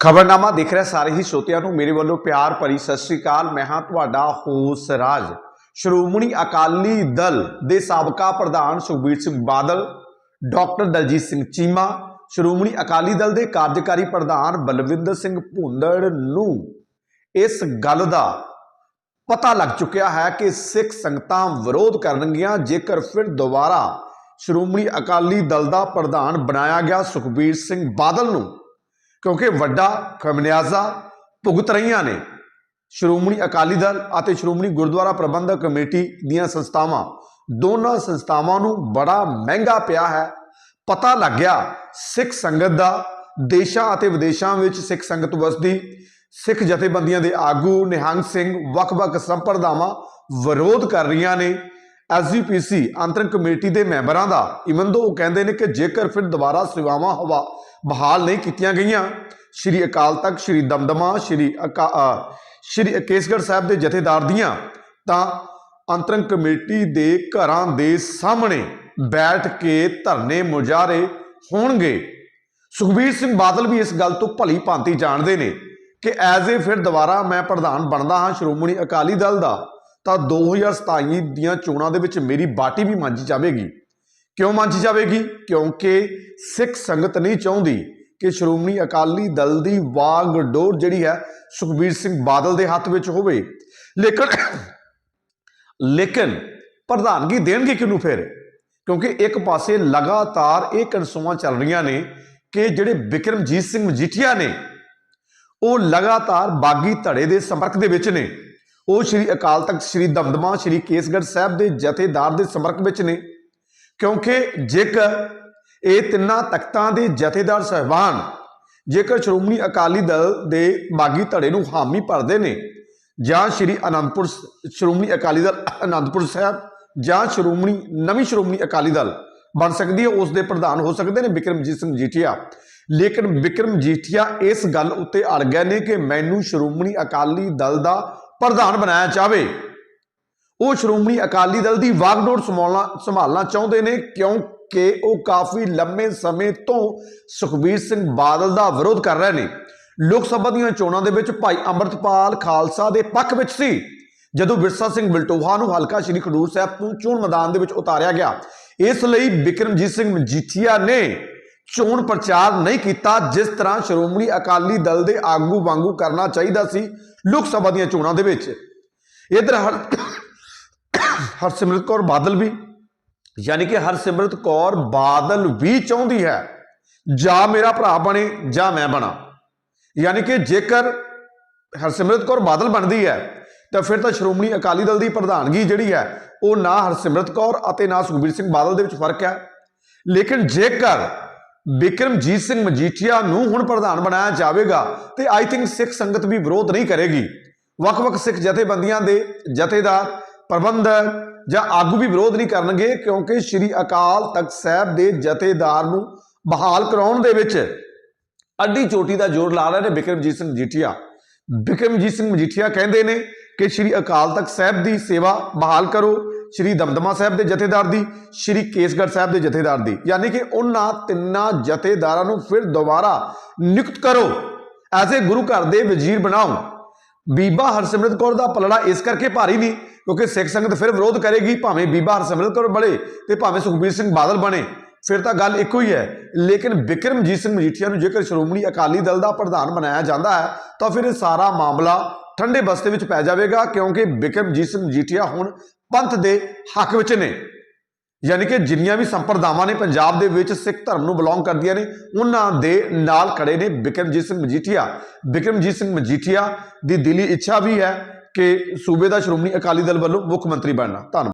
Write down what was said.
ਖਬਰਨਾਮਾ ਦੇਖ ਰਿਹਾ ਸਾਰੇ ਹੀ ਸਰੋਤਿਆਂ ਨੂੰ। ਮੇਰੇ ਵੱਲੋਂ ਪਿਆਰ ਭਰੀ ਸਤਿ ਸ੍ਰੀ ਅਕਾਲ। ਮੈਂ ਹਾਂ ਤੁਹਾਡਾ ਹੋਸ ਰਾਜ। ਸ਼੍ਰੋਮਣੀ ਅਕਾਲੀ ਦਲ ਦੇ ਸਾਬਕਾ ਪ੍ਰਧਾਨ ਸੁਖਬੀਰ ਸਿੰਘ ਬਾਦਲ, ਡਾਕਟਰ ਦਲਜੀਤ ਸਿੰਘ ਚੀਮਾ, ਸ਼੍ਰੋਮਣੀ ਅਕਾਲੀ ਦਲ ਦੇ ਕਾਰਜਕਾਰੀ ਪ੍ਰਧਾਨ ਬਲਵਿੰਦਰ ਸਿੰਘ ਭੁੰਦੜ ਨੂੰ ਇਸ ਗੱਲ ਦਾ ਪਤਾ ਲੱਗ ਚੁੱਕਿਆ ਹੈ ਕਿ ਸਿੱਖ ਸੰਗਤਾਂ ਵਿਰੋਧ ਕਰਨਗੀਆਂ। ਜੇਕਰ ਫਿਰ ਦੁਬਾਰਾ ਸ਼੍ਰੋਮਣੀ ਅਕਾਲੀ ਦਲ ਦਾ ਪ੍ਰਧਾਨ ਬਣਾਇਆ ਗਿਆ ਸੁਖਬੀਰ ਸਿੰਘ ਬਾਦਲ ਨੂੰ ਕਿਉਂਕਿ ਵੱਡਾ ਖਮਨਿਆਜ਼ਾ ਭੁਗਤ ਰਹੀਆਂ ਨੇ। ਸ਼੍ਰੋਮਣੀ ਅਕਾਲੀ ਦਲ ਅਤੇ ਸ਼੍ਰੋਮਣੀ ਗੁਰਦੁਆਰਾ ਪ੍ਰਬੰਧਕ ਕਮੇਟੀ ਦੀਆਂ ਸੰਸਥਾਵਾਂ, ਦੋਨਾਂ ਸੰਸਥਾਵਾਂ ਨੂੰ ਬੜਾ ਮਹਿੰਗਾ ਪਿਆ ਹੈ। ਪਤਾ ਲੱਗਿਆ ਸਿੱਖ ਸੰਗਤ ਦਾ ਦੇਸ਼ਾਂ ਅਤੇ ਵਿਦੇਸ਼ਾਂ ਵਿੱਚ ਸਿੱਖ ਸੰਗਤ ਵਸਦੀ, ਸਿੱਖ ਜਥੇਬੰਦੀਆਂ ਦੇ ਆਗੂ ਨਿਹੰਗ ਸਿੰਘ ਵੱਖ-ਵੱਖ ਸੰਪਰਦਾਵਾਂ ਵਿਰੋਧ ਕਰ ਰਹੀਆਂ ਨੇ। ਐਸਜੀਪੀਸੀ ਅੰਤਰਿਮ ਕਮੇਟੀ ਦੇ ਮੈਂਬਰਾਂ ਦਾ ਇਵਨ ਦੋ ਉਹ ਕਹਿੰਦੇ ਨੇ ਕਿ ਜੇਕਰ ਫਿਰ ਦੁਬਾਰਾ ਸੇਵਾਵਾਂ ਹਵਾ ਬਹਾਲ ਨਹੀਂ ਕੀਤੀਆਂ ਗਈਆਂ, ਸ਼੍ਰੀ ਅਕਾਲ ਤਖਤ, ਸ਼੍ਰੀ ਦਮਦਮਾ, ਸ਼੍ਰੀ ਅਕਾ ਸ਼੍ਰੀ ਕੇਸਗੜ੍ਹ ਸਾਹਿਬ ਦੇ ਜਥੇਦਾਰ ਦੀਆਂ, ਤਾਂ ਅੰਤਰਿਮ ਕਮੇਟੀ ਦੇ ਘਰਾਂ ਦੇ ਸਾਹਮਣੇ ਬੈਠ ਕੇ ਧਰਨੇ ਮੁਜ਼ਾਹਰੇ ਹੋਣਗੇ। ਸੁਖਬੀਰ ਸਿੰਘ ਬਾਦਲ ਵੀ ਇਸ ਗੱਲ ਤੋਂ ਭਲੀ ਭਾਂਤੀ ਜਾਣਦੇ ਨੇ ਕਿ ਐਜ਼ ਏ ਫਿਰ ਦੁਬਾਰਾ ਮੈਂ ਪ੍ਰਧਾਨ ਬਣਦਾ ਹਾਂ ਸ਼੍ਰੋਮਣੀ ਅਕਾਲੀ ਦਲ ਦਾ। ਤਾਂ 2027 ਦੀਆਂ ਚੋਣਾਂ ਦੇ ਵਿੱਚ ਮੇਰੀ ਬਾਟੀ ਵੀ ਮੰਜੀ ਜਾਵੇਗੀ। ਕਿਉਂ ਮੰਜੀ ਜਾਵੇਗੀ? ਕਿਉਂਕਿ ਸਿੱਖ ਸੰਗਤ ਨਹੀਂ ਚਾਹੁੰਦੀ ਕਿ ਸ਼੍ਰੋਮਣੀ ਅਕਾਲੀ ਦਲ ਦੀ ਵਾਗਡੋਰ ਜਿਹੜੀ ਹੈ ਸੁਖਬੀਰ ਸਿੰਘ ਬਾਦਲ ਦੇ ਹੱਥ ਵਿੱਚ ਹੋਵੇ। ਲੇਕਿਨ ਲੇਕਿਨ ਪ੍ਰਧਾਨਗੀ ਦੇਣਗੇ ਕਿਹਨੂੰ ਫਿਰ? ਕਿਉਂਕਿ ਇੱਕ ਪਾਸੇ ਲਗਾਤਾਰ ਇਹ ਕਨਸੂਆਂ ਚੱਲ ਰਹੀਆਂ ਨੇ ਕਿ ਜਿਹੜੇ ਵਿਕਰਮਜੀਤ ਸਿੰਘ ਮਜੀਠੀਆ ਨੇ, ਉਹ ਲਗਾਤਾਰ ਬਾਗੀ ਧੜੇ ਦੇ ਸੰਪਰਕ ਦੇ ਵਿੱਚ ਨੇ। ਉਹ ਸ਼੍ਰੀ ਅਕਾਲ ਤਖਤ ਸ਼੍ਰੀ ਦਮਦਮਾ ਸ਼੍ਰੀ ਕੇਸਗੜ੍ਹ ਸਾਹਿਬ ਦੇ ਜਥੇਦਾਰ ਦੇ ਸਮਰਕ ਵਿੱਚ ਨੇ। ਕਿਉਂਕਿ ਜੇਕਰ ਇਹ ਤਿੰਨਾਂ ਤਖਤਾਂ ਦੇ ਜਥੇਦਾਰ ਸਹਿਬਾਨ ਜੇਕਰ ਸ਼੍ਰੋਮਣੀ ਅਕਾਲੀ ਦਲ ਦੇ ਬਾਗੀ ਧੜੇ ਨੂੰ ਹਾਮੀ ਭਰਦੇ ਨੇ ਜਾਂ ਸ਼੍ਰੀ ਅਨੰਦਪੁਰ ਸ਼੍ਰੋਮਣੀ ਅਕਾਲੀ ਦਲ ਅਨੰਦਪੁਰ ਸਾਹਿਬ ਜਾਂ ਸ਼੍ਰੋਮਣੀ, ਨਵੀਂ ਸ਼੍ਰੋਮਣੀ ਅਕਾਲੀ ਦਲ ਬਣ ਸਕਦੀ ਹੈ, ਉਸ ਦੇ ਪ੍ਰਧਾਨ ਹੋ ਸਕਦੇ ਨੇ ਵਿਕਰਮਜੀਤ ਸਿੰਘ ਜੀਠੀਆ। ਲੇਕਿਨ ਵਿਕਰਮ ਜੀਠੀਆ ਇਸ ਗੱਲ ਉੱਤੇ ਅੜ ਗਏ ਨੇ ਕਿ ਮੈਨੂੰ ਸ਼੍ਰੋਮਣੀ ਅਕਾਲੀ ਦਲ ਦਾ ਪ੍ਰਧਾਨ ਬਣਾਇਆ ਜਾਵੇ। ਉਹ ਸ਼੍ਰੋਮਣੀ ਅਕਾਲੀ ਦਲ ਦੀ ਵਾਗਡੋਰ ਸੰਭਾਲਣਾ ਸੰਭਾਲਣਾ ਚਾਹੁੰਦੇ ਨੇ, ਕਿਉਂਕਿ ਉਹ ਕਾਫੀ ਲੰਮੇ ਸਮੇਂ ਤੋਂ ਸੁਖਬੀਰ ਸਿੰਘ ਬਾਦਲ ਦਾ ਵਿਰੋਧ ਕਰ ਰਹੇ ਨੇ। ਲੋਕ ਸਭਾ ਦੀਆਂ ਚੋਣਾਂ ਦੇ ਵਿੱਚ ਭਾਈ ਅੰਮ੍ਰਿਤਪਾਲ ਖਾਲਸਾ ਦੇ ਪੱਖ ਵਿੱਚ ਸੀ। ਜਦੋਂ ਵਿਰਸਾ ਸਿੰਘ ਬਲਟੋਹਾ ਨੂੰ ਹਲਕਾ ਸ਼੍ਰੀ ਖਡੂਰ ਸਾਹਿਬ ਤੋਂ ਚੋਣ ਮੈਦਾਨ ਦੇ ਵਿੱਚ ਉਤਾਰਿਆ ਗਿਆ, ਇਸ ਲਈ ਬਿਕਰਮਜੀਤ ਸਿੰਘ ਮਜੀਠੀਆ ਨੇ ਚੋਣ ਪ੍ਰਚਾਰ ਨਹੀਂ ਕੀਤਾ, ਜਿਸ ਤਰ੍ਹਾਂ ਸ਼੍ਰੋਮਣੀ ਅਕਾਲੀ ਦਲ ਦੇ ਆਗੂ ਵਾਂਗੂ ਕਰਨਾ ਚਾਹੀਦਾ ਸੀ ਲੋਕ ਸਭਾ ਦੀਆਂ ਚੋਣਾਂ ਦੇ ਵਿੱਚ। ਇਧਰ ਹਰ ਹਰਸਿਮਰਤ ਕੌਰ ਬਾਦਲ ਵੀ, ਯਾਨੀ ਕਿ ਹਰਸਿਮਰਤ ਕੌਰ ਬਾਦਲ ਵੀ ਚਾਹੁੰਦੀ ਹੈ, ਜਾਂ ਮੇਰਾ ਭਰਾ ਬਣੇ, ਜਾਂ ਮੈਂ ਬਣਾ। ਯਾਨੀ ਕਿ ਜੇਕਰ ਹਰਸਿਮਰਤ ਕੌਰ ਬਾਦਲ ਬਣਦੀ ਹੈ, ਤਾਂ ਫਿਰ ਤਾਂ ਸ਼੍ਰੋਮਣੀ ਅਕਾਲੀ ਦਲ ਦੀ ਪ੍ਰਧਾਨਗੀ ਜਿਹੜੀ ਹੈ, ਉਹ ਨਾ ਹਰਸਿਮਰਤ ਕੌਰ ਅਤੇ ਨਾ ਸੁਖਬੀਰ ਸਿੰਘ ਬਾਦਲ ਦੇ ਵਿੱਚ ਫ਼ਰਕ ਹੈ। ਲੇਕਿਨ ਜੇਕਰ ਬਿਕਰਮਜੀਤ ਸਿੰਘ ਮਜੀਠੀਆ ਨੂੰ ਹੁਣ ਪ੍ਰਧਾਨ ਬਣਾਇਆ ਜਾਵੇਗਾ ਤੇ ਆਈ ਥਿੰਕ ਸਿੱਖ ਸੰਗਤ ਵੀ ਵਿਰੋਧ ਨਹੀਂ ਕਰੇਗੀ। ਵੱਖ-ਵੱਖ ਸਿੱਖ ਜਥੇਬੰਦੀਆਂ ਦੇ ਜਥੇਦਾਰ ਪ੍ਰਬੰਧਕ ਜਾਂ ਆਗੂ ਵੀ ਵਿਰੋਧ ਨਹੀਂ ਕਰਨਗੇ ਕਿਉਂਕਿ ਸ੍ਰੀ ਅਕਾਲ ਤਖਤ ਸਾਹਿਬ ਦੇ ਜਥੇਦਾਰ ਨੂੰ ਬਹਾਲ ਕਰਾਉਣ ਦੇ ਵਿੱਚ ਅੱਡੀ ਚੋਟੀ ਦਾ ਜ਼ੋਰ ਲਾ ਰਹੇ ਨੇ ਬਿਕਰਮਜੀਤ ਸਿੰਘ ਮਜੀਠੀਆ। ਬਿਕਰਮਜੀਤ ਸਿੰਘ ਮਜੀਠੀਆ ਕਹਿੰਦੇ ਨੇ ਕਿ ਸ੍ਰੀ ਅਕਾਲ ਤਖਤ ਸਾਹਿਬ ਦੀ ਸੇਵਾ ਬਹਾਲ ਕਰੋ ਸ੍ਰੀ ਦਮਦਮਾ ਸਾਹਿਬ ਦੇ ਜਥੇਦਾਰ ਦੀ, ਸ੍ਰੀ ਕੇਸਗੜ੍ਹ ਸਾਹਿਬ ਦੇ ਜਥੇਦਾਰ ਦੀ। ਯਾਨੀ ਕਿ ਉਹਨਾਂ ਤਿੰਨਾਂ ਜਥੇਦਾਰਾਂ ਨੂੰ ਫਿਰ ਦੁਬਾਰਾ ਨਿਯੁਕਤ ਕਰੋ। ਐਜ਼ ਏ ਗੁਰੂ ਘਰ ਦੇ ਵਜ਼ੀਰ ਬਣਾਓ। ਬੀਬਾ ਹਰਸਿਮਰਤ ਕੌਰ ਦਾ ਪਲੜਾ ਇਸ ਕਰਕੇ ਭਾਰੀ ਨਹੀਂ ਕਿਉਂਕਿ ਸਿੱਖ ਸੰਗਤ ਫਿਰ ਵਿਰੋਧ ਕਰੇਗੀ, ਭਾਵੇਂ ਬੀਬਾ ਹਰਸਿਮਰਤ ਕੌਰ ਬਣੇ ਤੇ ਭਾਵੇਂ ਸੁਖਬੀਰ ਸਿੰਘ ਬਾਦਲ ਬਣੇ। ਫਿਰ ਤਾਂ ਗੱਲ ਇੱਕੋ ਹੀ ਹੈ। ਲੇਕਿਨ ਬਿਕਰਮਜੀਤ ਸਿੰਘ ਮਜੀਠੀਆ ਨੂੰ ਜੇਕਰ ਸ਼੍ਰੋਮਣੀ ਅਕਾਲੀ ਦਲ ਦਾ ਪ੍ਰਧਾਨ ਬਣਾਇਆ ਜਾਂਦਾ ਹੈ, ਤਾਂ ਫਿਰ ਇਹ ਸਾਰਾ ਮਾਮਲਾ ਠੰਡੇ ਬਸਤੇ ਵਿੱਚ ਪੈ ਜਾਵੇਗਾ, ਕਿਉਂਕਿ ਬਿਕਰਮਜੀਤ ਸਿੰਘ ਮਜੀਠੀਆ ਹੁਣ ਪੰਥ ਦੇ ਹੱਕ ਵਿੱਚ ਨੇ। ਯਾਨੀ ਕਿ ਜਿੰਨੀਆਂ ਵੀ ਸੰਪਰਦਾਵਾਂ ਨੇ ਪੰਜਾਬ ਦੇ ਵਿੱਚ ਸਿੱਖ ਧਰਮ ਨੂੰ ਬਿਲੋਂਗ ਕਰਦੀਆਂ ਨੇ, ਉਹਨਾਂ ਦੇ ਨਾਲ ਖੜੇ ਨੇ ਬਿਕਰਮਜੀਤ ਸਿੰਘ ਮਜੀਠੀਆ। ਬਿਕਰਮਜੀਤ ਸਿੰਘ ਮਜੀਠੀਆ ਦੀ ਦਿਲੀ ਇੱਛਾ ਵੀ ਹੈ ਕਿ ਸੂਬੇ ਦਾ ਸ਼੍ਰੋਮਣੀ ਅਕਾਲੀ ਦਲ ਵੱਲੋਂ ਮੁੱਖ ਮੰਤਰੀ ਬਣਨਾ। ਧੰਨਵਾਦ।